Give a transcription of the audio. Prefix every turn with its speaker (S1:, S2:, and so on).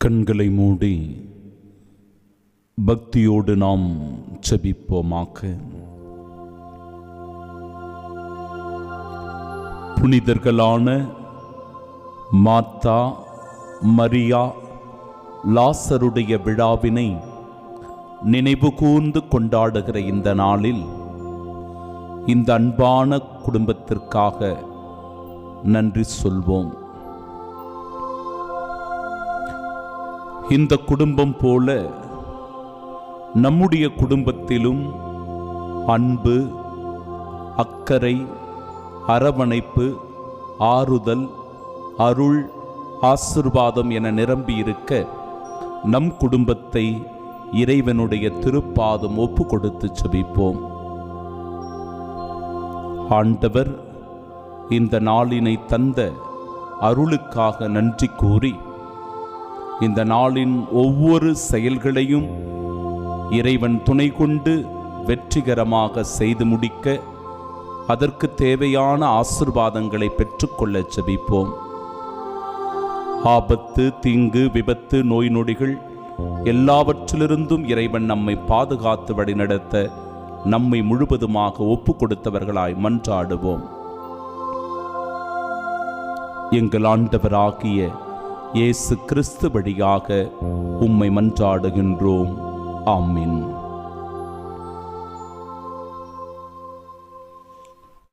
S1: கண்களை மூடி பக்தியோடு நாம் செபிப்போமாக்க புனிதர்களான மாத்தா மரியா லாசருடைய விழாவினை நினைவு கூர்ந்து கொண்டாடுகிற இந்த நாளில் இந்த அன்பான குடும்பத்திற்காக நன்றி சொல்வோம். இந்த குடும்பம் போல நம்முடைய குடும்பத்திலும் அன்பு அக்கறை அரவணைப்பு ஆறுதல் அருள் ஆசிர்வாதம் என நிரம்பியிருக்க நம் குடும்பத்தை இறைவனுடைய திருப்பாதம் ஒப்பு கொடுத்து செபிப்போம். ஆண்டவர் இந்த நாளினை தந்த அருளுக்காக நன்றி கூறி இந்த நாளின் ஒவ்வொரு செயல்களையும் இறைவன் துணை கொண்டு வெற்றிகரமாக செய்து முடிக்க அதற்கு தேவையான ஆசிர்வாதங்களை பெற்றுக்கொள்ள செபிப்போம் ஆபத்து தீங்கு விபத்து நோய் நொடிகள் எல்லாவற்றிலிருந்தும் இறைவன் நம்மை பாதுகாத்து வழிநடத்த நம்மை முழுவதுமாக ஒப்பு கொடுத்தவர்களாய் மன்றாடுவோம். எங்கள் ஆண்டவராகிய இயேசு கிறிஸ்து வழியாக உம்மை மன்றாடுகின்றோம். ஆமின்.